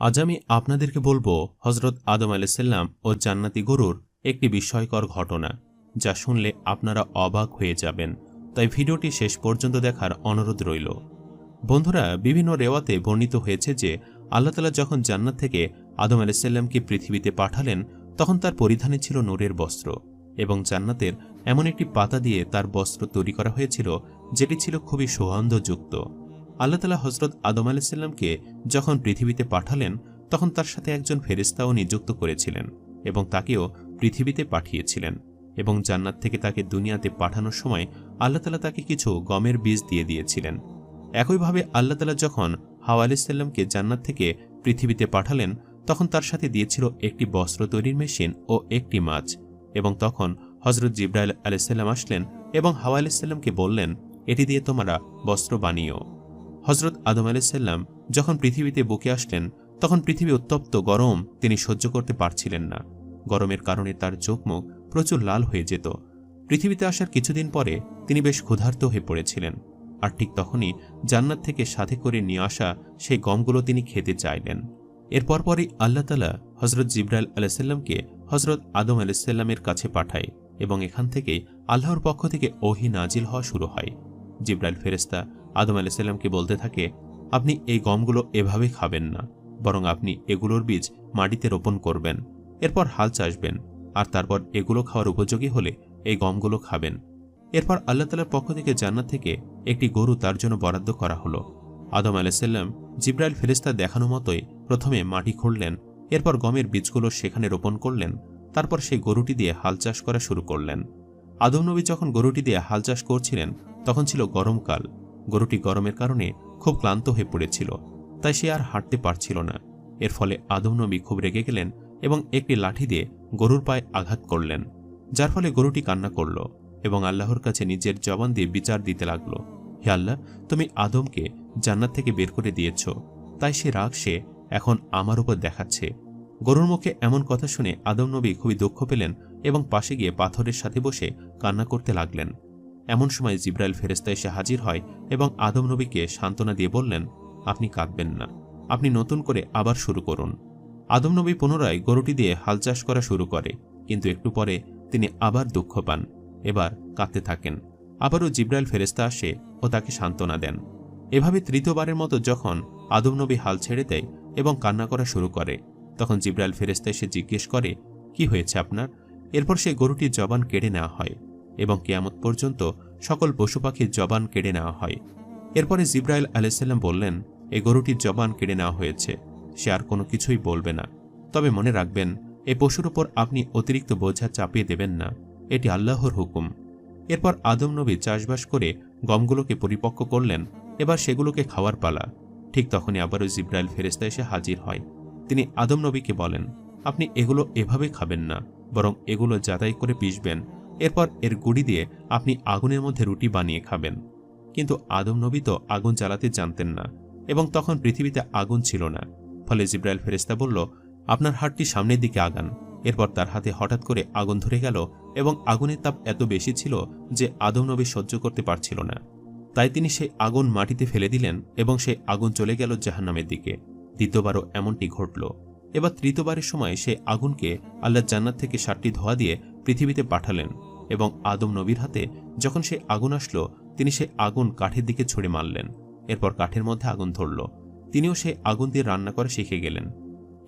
আজ আমি আপনাদেরকে বলব হজরত আদম আলাইসাল্লাম ও জান্নাতি গরুর একটি বিস্ময়কর ঘটনা, যা শুনলে আপনারা অবাক হয়ে যাবেন। তাই ভিডিওটি শেষ পর্যন্ত দেখার অনুরোধ রইল। বন্ধুরা, বিভিন্ন রেওয়াতে বর্ণিত হয়েছে যে, আল্লাহ তালা যখন জান্নাত থেকে আদম আলাইসাল্লামকে পৃথিবীতে পাঠালেন, তখন তার পরিধানে ছিল নূরের বস্ত্র এবং জান্নাতের এমন একটি পাতা দিয়ে তার বস্ত্র তৈরি করা হয়েছিল, যেটি ছিল খুবই সৌহার্দ্যযুক্ত আল্লাহ তালা হজরত আদম আলাইসাল্লামকে যখন পৃথিবীতে পাঠালেন, তখন তার সাথে একজন ফেরিস্তাও নিযুক্ত করেছিলেন এবং তাকেও পৃথিবীতে পাঠিয়েছিলেন এবং জান্নাত থেকে তাকে দুনিয়াতে পাঠানোর সময় আল্লাহ তালা তাকে কিছু গমের বীজ দিয়ে দিয়েছিলেন। একইভাবে আল্লাহ তালা যখন হাওয়া আলাইসাল্লামকে জান্নাত থেকে পৃথিবীতে পাঠালেন, তখন তার সাথে দিয়েছিল একটি বস্ত্র তৈরির মেশিন ও একটি মাছ এবং তখন হজরত জিব্রাইল আলাইসাল্লাম আসলেন এবং হাওয়া আলাইসাল্লামকে বললেন, এটি দিয়ে তোমরা বস্ত্র বানিও। হজরত আদম আলাইসাল্লাম যখন পৃথিবীতে বকে আসলেন, তখন পৃথিবী উত্তপ্ত গরম, তিনি সহ্য করতে পারছিলেন না। গরমের কারণে তার চোখ মুখ প্রচুর লাল হয়ে যেত। পৃথিবীতে আসার কিছুদিন পরে তিনি বেশ ক্ষুধার্ত হয়ে পড়েছিলেন। আর ঠিক তখনই জান্নাত থেকে সাথে করে নিয়ে আসা সেই গমগুলো তিনি খেতে চাইলেন। এরপর পরই আল্লাহ তালা হজরত জিব্রাইল আলাইসাল্লামকে হজরত আদম আলাইসাল্লামের কাছে পাঠায় এবং এখান থেকেই আল্লাহর পক্ষ থেকে ওহি নাজিল হওয়া শুরু হয়। জিব্রাইল ফেরেস্তা আদম আলাইসাল্লামকে বলতে থাকে, আপনি এই গমগুলো এভাবে খাবেন না, বরং আপনি এগুলোর বীজ মাটিতে রোপণ করবেন। এরপর হাল চাষবেন, আর তারপর এগুলো খাওয়ার উপযোগী হলে এই গমগুলো খাবেন। এরপর আল্লাহ তালার পক্ষ থেকে জান্নাত থেকে একটি গরু তার জন্য বরাদ্দ করা হলো। আদম আলাইসাল্লাম জিব্রাইল ফেরিস্তা দেখানো মতোই প্রথমে মাটি খুঁড়লেন, এরপর গমের বীজগুলো সেখানে রোপণ করলেন, তারপর সেই গরুটি দিয়ে হাল চাষ করা শুরু করলেন। আদম নবী যখন গরুটি দিয়ে হাল চাষ করছিলেন, তখন ছিল গরমকাল। গরুটি গরমের কারণে খুব ক্লান্ত হয়ে পড়েছিল, তাই সে আর হাঁটতে পারছিল না। এর ফলে আদম নবী খুব রেগে গেলেন এবং একটি লাঠি দিয়ে গরুর পায়ে আঘাত করলেন, যার ফলে গরুটি কান্না করল এবং আল্লাহর কাছে নিজের জবান দিয়ে বিচার দিতে লাগল। হে আল্লাহ, তুমি আদমকে জান্নাত থেকে বের করে দিয়েছ, তাই সে রাগ সে এখন আমার উপর দেখাচ্ছে। গরুর মুখে এমন কথা শুনে আদম নবী খুবই দুঃখ পেলেন এবং পাশে গিয়ে পাথরের সাথে বসে কান্না করতে লাগলেন। এমন সময় জিব্রাইল ফেরেস্তা এসে হাজির হয় এবং আদম নবীকে সান্ত্বনা দিয়ে বললেন, আপনি কাঁদবেন না। আপনি নতুন করে আবার শুরু করুন। আদম নবী পুনরায় গরুটি দিয়ে হাল চাষ করা শুরু করে, কিন্তু একটু পরে তিনি আবার দুঃখ পান। এবার কাঁদতে থাকেন। আবারও জিব্রাইল ফেরেস্তা আসে ও তাকে সান্ত্বনা দেন। এভাবে তৃতীয়বারের মতো যখন আদম নবী হাল ছেড়ে দেয় এবং কান্না করা শুরু করে, তখন জিব্রাইল ফেরেস্তা এসে জিজ্ঞেস করে, কি হয়েছে আপনার? এরপর সেই গরুটির জবান কেড়ে নেওয়া হয়। এবং কেয়ামত পর্যন্ত সকল পশু পাখির জবান কেড়ে নেওয়া হয়। এরপরে জিব্রাইল আলাইসাল্লাম বললেন এই গরুটির জবান কেড়ে নেওয়া হয়েছে। সে আর কোনো কিছুই বলবে না। তবে মনে রাখবেন এই পশুর ওপর আপনি অতিরিক্ত বোঝা চাপিয়ে দেবেন না। এটি আল্লাহর হুকুম। এরপর আদম নবী চাষবাস করে গমগুলোকে পরিপক্ক করলেন। এবার সেগুলোকে খাওয়ার পালা। ঠিক তখনই আবারও জিব্রাইল ফেরেস্তা এসে হাজির হয়। তিনি আদম নবীকে বলেন, আপনি এগুলো এভাবে খাবেন না, বরং এগুলো যাতাই করে পিসবেন এরপর এর গুড়ি দিয়ে আপনি আগুনের মধ্যে রুটি বানিয়ে খাবেন। কিন্তু আদম নবী তো আগুন জ্বালাতে জানতেন না এবং তখন পৃথিবীতে আগুন ছিল না। ফলে জিব্রাইল ফেরেস্তা বলল, আপনার হাতটি সামনের দিকে আগান। এরপর তার হাতে হঠাৎ করে আগুন ধরে গেল এবং আগুনের তাপ এত বেশি ছিল যে আদম নবী সহ্য করতে পারছিল না। তাই তিনি সেই আগুন মাটিতে ফেলে দিলেন এবং সেই আগুন চলে গেল জাহান্নামের দিকে। দ্বিতীয়বারও এমনটি ঘটল। এবার তৃতীয়বারের সময় সে আগুনকে আল্লাহ জান্নাত থেকে সাতটি ধোয়া দিয়ে পৃথিবীতে পাঠালেন। এবং আদম নবীর হাতে যখন সে আগুন আসলো, তিনি সে আগুন কাঠের দিকে ছুড়ে মারলেন। এরপর কাঠের মধ্যে আগুন ধরল। তিনিও সে আগুন দিয়ে রান্না করা শিখে গেলেন।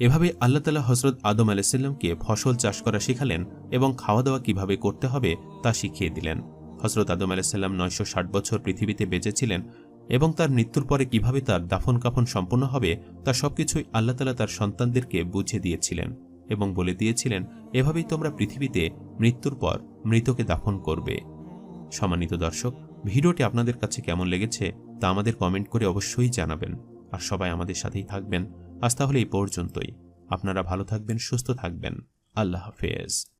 এভাবে আল্লাহ তালা হজরত আদম আলাইসাল্লামকে ফসল চাষ করা শিখালেন এবং খাওয়া দাওয়া কীভাবে করতে হবে তা শিখিয়ে দিলেন। হজরত আদম আলাইসাল্লাম নয়শো ষাট বছর পৃথিবীতে বেঁচেছিলেন এবং তার মৃত্যুর পরে কীভাবে তার দাফন কাফন সম্পন্ন হবে তা সবকিছুই আল্লাহ তালা তার সন্তানদেরকে বুঝে দিয়েছিলেন এবং বলে দিয়েছিলেন এভাবেই তোমরা পৃথিবীতে মৃত্যুর পর মৃতকে দাফন করবে। সম্মানিত দর্শক, ভিডিওটি আপনাদের কাছে কেমন লেগেছে তা আমাদের কমেন্ট করে অবশ্যই জানাবেন। আর সবাই আমাদের সাথেই থাকবেন। আজ তাহলে এই পর্যন্তই। আপনারা ভালো থাকবেন, সুস্থ থাকবেন। আল্লাহ হাফেজ।